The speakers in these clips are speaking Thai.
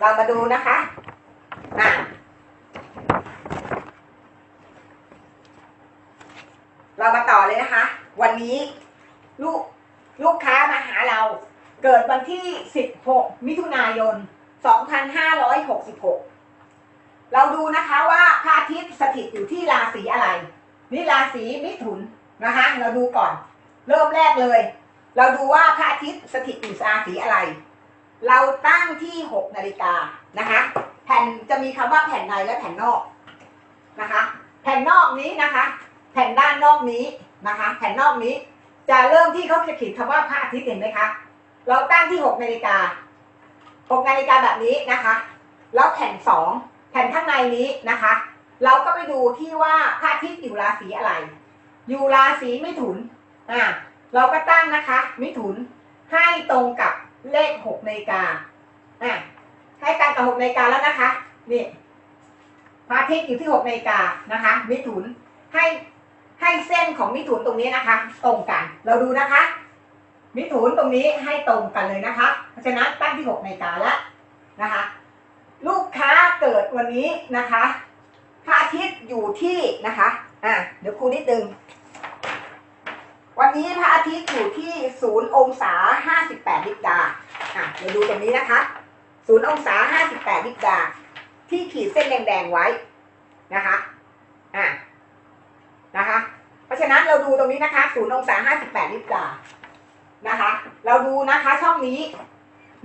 เรามาดูนะคะอะเรามาต่อเลยนะคะ วันนี้ลูกลูกค้ามาหาเราเกิดวันที่ 16 มิถุนายน 2566 เราดูนะคะว่าพระอาทิตย์สถิตอยู่ที่ราศีอะไรนี่ราศีมิถุนนะคะ เราดูก่อน เริ่มแรกเลย เราดูว่าพระอาทิตย์สถิตอยู่ราศีอะไร เราตั้งที่6นาฬิกานะคะ แผ่นจะมีคำว่าแผ่นในและแผ่นนอกนะคะ แผ่นนอกนี้นะคะ แผ่นด้านนอกนี้นะคะ แผ่นนอกนี้จะเริ่มที่เขาจะเขียนคำว่าพระอาทิตย์เห็นไหมคะ เราตั้งที่6นาฬิกา6นาฬิกาแบบนี้นะคะ แล้วแผ่น2แผ่นข้างในนี้นะคะ เราก็ไปดูที่ว่าพระอาทิตย์อยู่ราศีอะไร อยู่ราศีมิถุนอ่าเราก็ตั้งนะคะ มิถุนให้ตรงกับ เลข6นาฬิกาอ่าให้กันกับ6นาฬิกาแล้วนะคะ นี่พระอาทิตย์อยู่ที่6นาฬิกานะคะ มิถุนให้ให้เส้นของมิถุนตรงนี้นะคะ ตรงกัน เราดูนะคะ มิถุนตรงนี้ให้ตรงกันเลยนะคะ เพราะฉะนั้นตั้งที่6นาฬิกาแล้วนะคะ ลูกค้าเกิดวันนี้นะคะพระอาทิตย์อยู่ที่นะคะ อะเดี๋ยวครูนิดนึง นนี้พระอาทิตย์อยู่ที่ศูนย์องศาห้าสิบแปดลิกดาอะเดี๋ยวดูตรงนี้นะคะศูนย์องศาห้าสิบแปดลิกดา ที่ขีดเส้นแดงๆไว้นะคะอะนะคะ เพราะฉะนั้นเราดูตรงนี้นะคะศูนย์องศาห้าสิบแปดลิกดานะคะ เราดูนะคะช่องนี้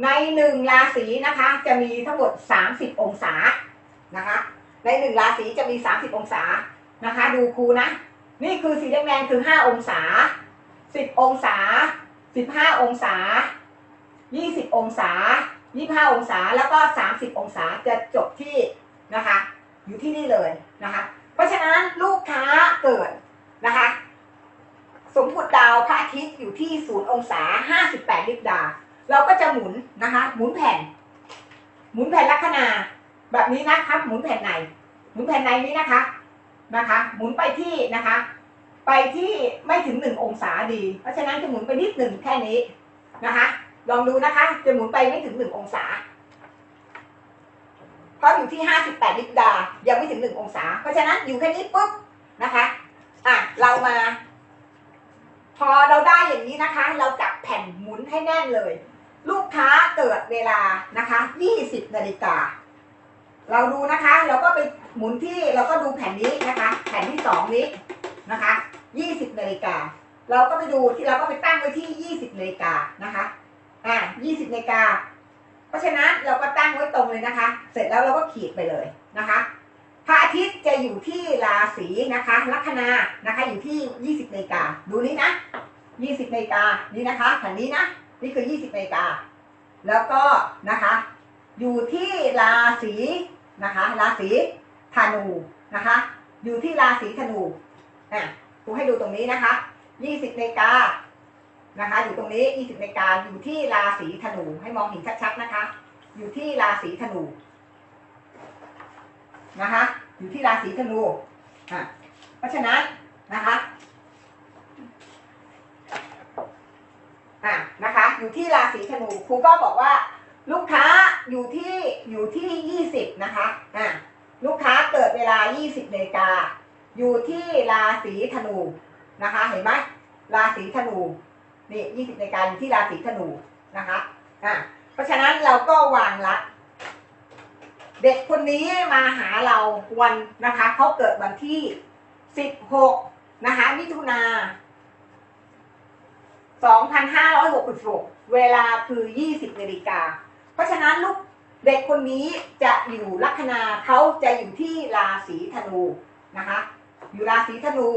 ในหนึ่งราศีนะคะ จะมีทั้งหมด30องศานะคะ ในหนึ่งราศีจะมี30องศานะคะ ดูครูนะนี่คือสีแดงๆคือ 5 องศา 10องศา15องศา20องศา25องศาแล้วก็30องศาจะจบที่นะคะ อยู่ที่นี่เลยนะคะ เพราะฉะนั้นลูกค้าเกิดนะคะ สมมติดาวพระอาทิตย์อยู่ที่0องศา58ลิบดา เราก็จะหมุนนะคะ หมุนแผ่น หมุนแผ่นลัคนาแบบนี้นะคะหมุนแผ่นในหมุนแผ่นในนี้นะคะนะคะ หมุนไปที่นะคะ ไปที่ไม่ถึงหนึ่งองศาดี เพราะฉะนั้นจะหมุนไปนิดหนึ่งแค่นี้นะคะ ลองดูนะคะจะหมุนไปไม่ถึงหนึ่งองศา เพราะอยู่ที่ห้าสิบแปดลิบดายังไม่ถึงหนึ่งองศา เพราะฉะนั้นอยู่แค่นี้ปุ๊บนะคะอะเรามา พอเราได้อย่างนี้นะคะ เราจับแผ่นหมุนให้แน่นเลย ลูกค้าเกิดเวลานะคะ20นาฬิกาเราดูนะคะ เราก็ไปหมุนที่เราก็ดูแผ่นนี้นะคะ แผ่นที่สองนี้ นะคะ20นาฬิกาเราก็ไปดูที่เราก็ไปตั้งไว้ที่ 20นาฬิกานะคะอ่า20นาฬิกาเพราะฉะนั้นเราก็ตั้งไว้ตรงเลยนะคะ เสร็จแล้วเราก็ขีดไปเลยนะคะพระอาทิตย์จะอยู่ที่ราศีนะคะลัคนานะคะอยู่ที่ 20นาฬิกาดูนี้นะ 20นาฬิกานี่นะคะแผ่นนี้นะนี่คือ 20นาฬิกาแล้วก็นะคะอยู่ที่ราศีนะคะราศีธนูนะคะอยู่ที่ราศีธนู อะครูให้ดูตรงนี้นะคะ20นาฬิกานะคะ อยู่ตรงนี้20นาฬิกาอยู่ที่ราศีธนูให้มองเห็นชัดๆนะคะ อยู่ที่ราศีธนูนะคะ อยู่ที่ราศีธนูอะเพราะฉะนั้นนะคะอะนะคะ อยู่ที่ราศีธนูครูก็บอกว่า ลูกค้าอยู่ที่อยู่ที่ยี่สิบนะคะอะลูกค้าเกิดเวลา20นาฬิกา อยู่ที่ราศีธนูนะคะ เห็นไหมราศีธนูนี่20นาฬิกาอยู่ที่ราศีธนูนะคะอะเพราะฉะนั้นเราก็วางละ เด็กคนนี้มาหาเราวันนะคะเขาเกิดวันที่16นะคะมิถุนา2,566 เวลาคือ 20นาฬิกา เพราะฉะนั้นลูกเด็กคนนี้จะอยู่ลัคนาเขาจะอยู่ที่ราศีธนูนะคะ อยู่ราศีธนู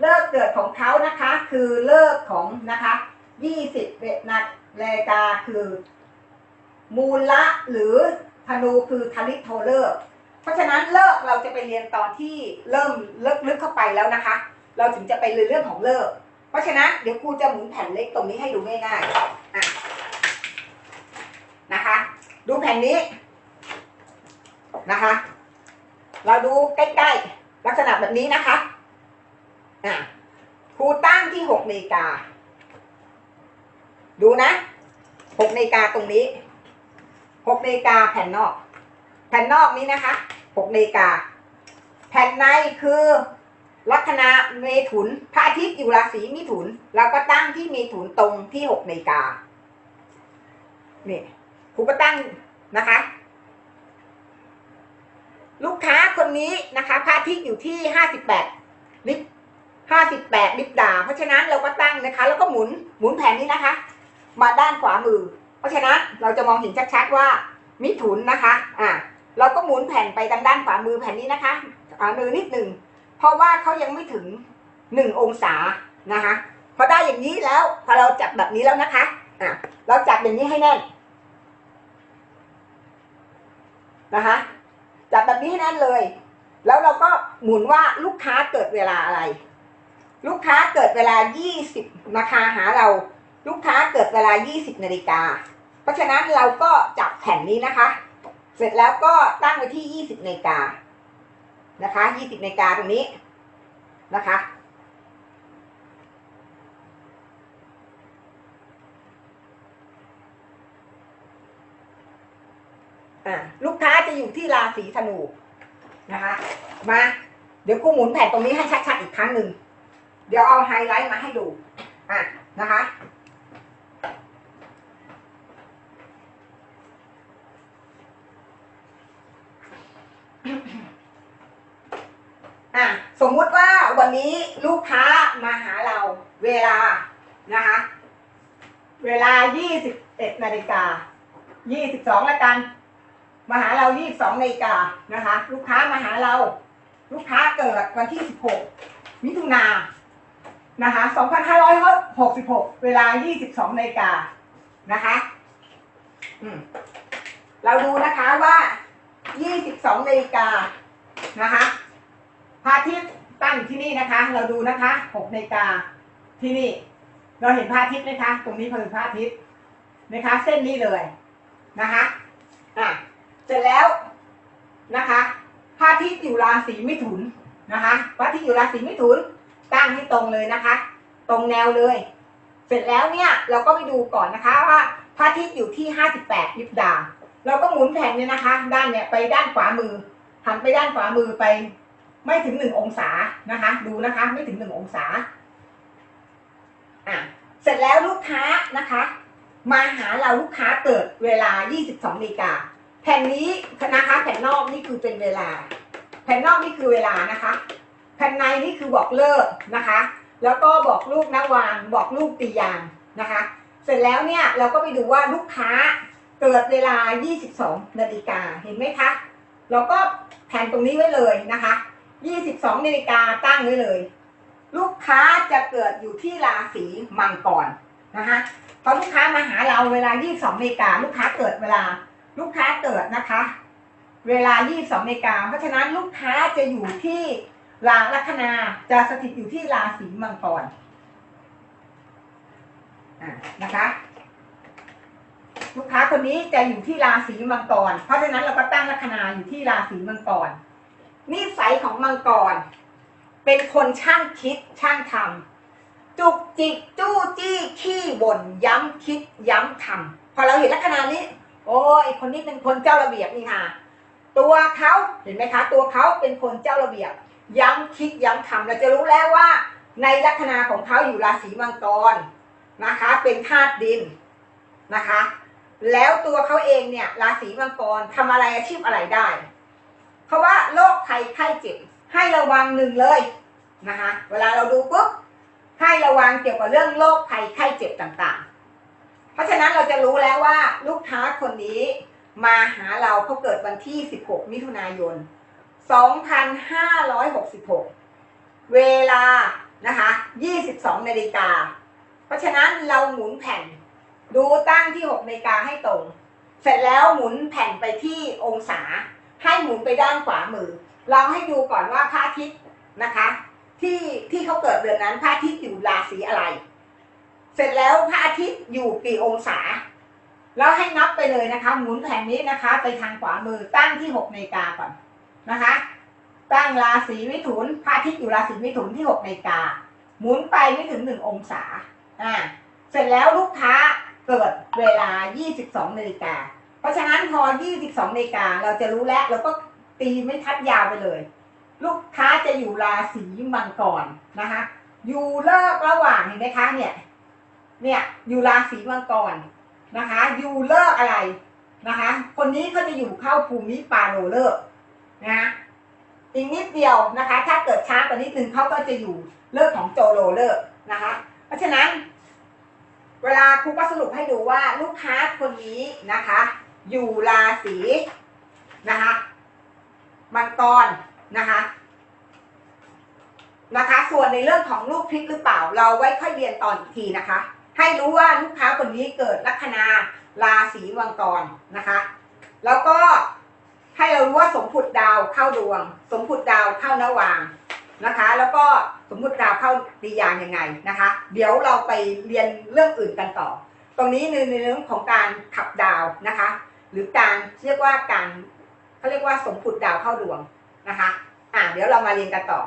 เลิกเกิดของเขานะคะ คือเลิกของนะคะ20นาฬิกาคือ มูลละหรือธนูคือทลิโทเลิก เพราะฉะนั้นเลิกเราจะไปเรียนตอนที่เริ่มเลิกลึกเข้าไปแล้วนะคะ เราถึงจะไปเรียนเรื่องของเลิก เพราะฉะนั้นเดี๋ยวครูจะหมุนแผ่นเล็กตรงนี้ให้ดูง่ายๆอะนะคะ ดูแผ่นนี้นะคะ เราดูใกล้ๆ ลักษณะแบบนี้นะคะอะครูตั้งที่หกนาฬิกา ดูนะหกนาฬิกาตรงนี้หกนาฬิกาแผ่นนอก แผ่นนอกนี้นะคะหกนาฬิกา แผ่นในคือลัคนาเมถุนพระอาทิตย์อยู่ราศีมิถุนเราก็ตั้งที่เมถุนตรงที่หกนาฬิกานี่ครูก็ตั้งนะคะ ลูกค้าคนนี้นะคะพาทิตย์อยู่ที่ห้าสิบแปดลิปห้าสิบแปดลิปดา เพราะฉะนั้นเราก็ตั้งนะคะ แล้วก็หมุนหมุนแผ่นนี้นะคะ มาด้านขวามือ เพราะฉะนั้นเราจะมองเห็นชัดๆว่ามิถุนนะคะ อ่าเราก็หมุนแผ่นไปทางด้านขวามือแผ่นนี้นะคะขวามือนิดหนึ่งเพราะว่าเขายังไม่ถึงหนึ่งองศานะคะพอได้อย่างนี้แล้วพอเราจับแบบนี้แล้วนะคะอะเราจับอย่างนี้ให้แน่นนะคะ จับแบบนี้ให้แน่นเลย แล้วเราก็หมุนว่าลูกค้าเกิดเวลาอะไร ลูกค้าเกิดเวลา 20นาคาหาเรา ลูกค้าเกิดเวลา 20นาฬิกา เพราะฉะนั้นเราก็จับแผ่นนี้นะคะ เสร็จแล้วก็ตั้งไว้ที่ 20นาฬิกานะคะ 20นาฬิกาตรงนี้นะคะ อ่าลูกค้าจะอยู่ที่ราศีธนูนะคะมาเดี๋ยวกูหมุนแผ่นตรงนี้ให้ชัดๆอีกครั้งหนึ่งเดี๋ยวเอาไฮไลท์มาให้ดูอะนะคะอะสมมุติว่าวันนี้ลูกค้ามาหาเราเวลานะคะเวลา 21นาฬิกา22ละกัน มาหาเรา22นาฬิกานะคะ ลูกค้ามาหาเรา ลูกค้าเกิดวันที่16มิถุนานะคะ2566เวลา22นาฬิกานะคะอืมเราดูนะคะว่า22นาฬิกานะคะพระอาทิตย์ตั้งที่นี่นะคะ เราดูนะคะ6นาฬิกาที่นี่ เราเห็นพระอาทิตย์ไหมคะ ตรงนี้คือพระอาทิตย์นะคะ เส้นนี้เลยนะคะ อะ เสร็จแล้วนะคะพระอาทิตย์อยู่ราศีมิถุนนะคะพระอาทิตย์อยู่ราศีมิถุนตั้งให้ตรงเลยนะคะ ตรงแนวเลย เสร็จแล้วเนี่ยเราก็ไปดูก่อนนะคะว่าพระอาทิตย์อยู่ที่ 58ลิบดา เราก็หมุนแผ่นเนี่ยนะคะ ด้านเนี่ยไปด้านขวามือหันไปด้านขวามือไป ไม่ถึงหนึ่งองศานะคะ ดูนะคะไม่ถึงหนึ่งองศาอะเสร็จแล้วลูกค้านะคะ มาหาเราลูกค้าเกิดเวลา 22นาฬิกา แผ่นนี้นะคะแผ่นนอกนี่คือเป็นเวลา แผ่นนอกนี่คือเวลานะคะ แผ่นในนี่คือบอกเลิกนะคะ แล้วก็บอกลูกนวางบอกลูกตียางนะคะ เสร็จแล้วเนี่ยเราก็ไปดูว่าลูกค้าเกิดเวลา 22 นาฬิกาเห็นไหมคะเราก็แผ่นตรงนี้ไว้เลยนะคะ 22 นาฬิกาตั้งไว้เลย ลูกค้าจะเกิดอยู่ที่ราศีมังกรนะคะพอลูกค้ามาหาเราเวลา 22 นาฬิกาลูกค้าเกิดเวลา ลูกค้าเกิดนะคะ เวลา 22นาฬิกาเพราะฉะนั้นลูกค้าจะอยู่ที่ราลัคนาจะสถิตอยู่ที่ราศีมังกรอะนะคะ ลูกค้าคนนี้จะอยู่ที่ราศีมังกร เพราะฉะนั้นเราก็ตั้งลัคนาอยู่ที่ราศีมังกรนิสัยของมังกร เป็นคนช่างคิดช่างทำจุกจิกจู้จี้ขี้บ่นย้ำคิดย้ำทำพอเราเห็นลัคนานี้ โอ้ยคนนี้เป็นคนเจ้าระเบียบนี่ค่ะตัวเขาเห็นไหมคะ ตัวเขาเป็นคนเจ้าระเบียบ ย้ำคิดย้ำทำเราจะรู้แล้วว่า ในลัคนาของเขาอยู่ราศีมังกรนะคะ เป็นธาตุดินนะคะ แล้วตัวเขาเองเนี่ยราศีมังกรทำอะไรอาชีพอะไรได้ เพราะว่าโรคภัยไข้เจ็บให้ระวังหนึ่งเลยนะคะ เวลาเราดูปุ๊บให้ระวังเกี่ยวกับเรื่องโรคภัยไข้เจ็บต่างๆ เพราะฉะนั้นเราจะรู้แล้วว่าลูกค้าคนนี้มาหาเราเขาเกิดวันที่ 16 มิถุนายน 2566 เวลานะคะ 22 นาฬิกา เพราะฉะนั้นเราหมุนแผ่น ดูตั้งที่ 6 นาฬิกาให้ตรง เสร็จแล้วหมุนแผ่นไปที่องศา ให้หมุนไปด้านขวามือ เราให้ดูก่อนว่าพระอาทิตย์นะคะ ที่ที่เขาเกิดเดือนนั้นพระอาทิตย์อยู่ราศีอะไร เสร็จแล้วพระอาทิตย์อยู่กี่องศา แล้วให้นับไปเลยนะคะ หมุนแผ่นนี้นะคะ ไปทางขวามือตั้งที่6นาฬิกาก่อนนะคะ ตั้งราศีมิถุนพระอาทิตย์อยู่ราศีมิถุนที่6นาฬิกาหมุนไปไม่ถึง1องศาอ่าเสร็จแล้วลูกค้าเกิดเวลา 22นาฬิกาเพราะฉะนั้นพอ 22นาฬิกาเราจะรู้แล้วเราก็ตีไม่ทัดยาวไปเลย ลูกค้าจะอยู่ราศีมังกรนะคะ อยู่เลิกระหว่างเห็นไหมคะเนี่ย เนี่ยอยู่ราศีมังกรนะคะ อยู่เลิกอะไรนะคะ คนนี้เขาจะอยู่เข้าภูมิปาโลเลิกนะอีกนิดเดียวนะคะ ถ้าเกิดช้ากว่านิดนึงเขาก็จะอยู่เลิกของโจโลเลิกนะคะ เพราะฉะนั้น เวลาครูก็สรุปให้ดูว่าลูกค้าคนนี้นะคะ อยู่ราศีนะคะมังกรนะคะนะคะ ส่วนในเรื่องของลูกพลิกหรือเปล่า เราไว้ค่อยเรียนตอนอีกทีนะคะ ให้รู้ว่าลูกค้าคนนี้เกิดลัคนาราศีมังกรนะคะ แล้วก็ให้เรารู้ว่าสมผุดดาวเข้าดวง สมผุดดาวเข้านวางนะคะ แล้วก็สมผุดดาวเข้าตียานยังไงนะคะ เดี๋ยวเราไปเรียนเรื่องอื่นกันต่อ ตรงนี้ในในเรื่องของการขับดาวนะคะ หรือการเรียกว่าการเขาเรียกว่าสมผุดดาวเข้าดวงนะคะ อ่าเดี๋ยวเรามาเรียนกันต่อ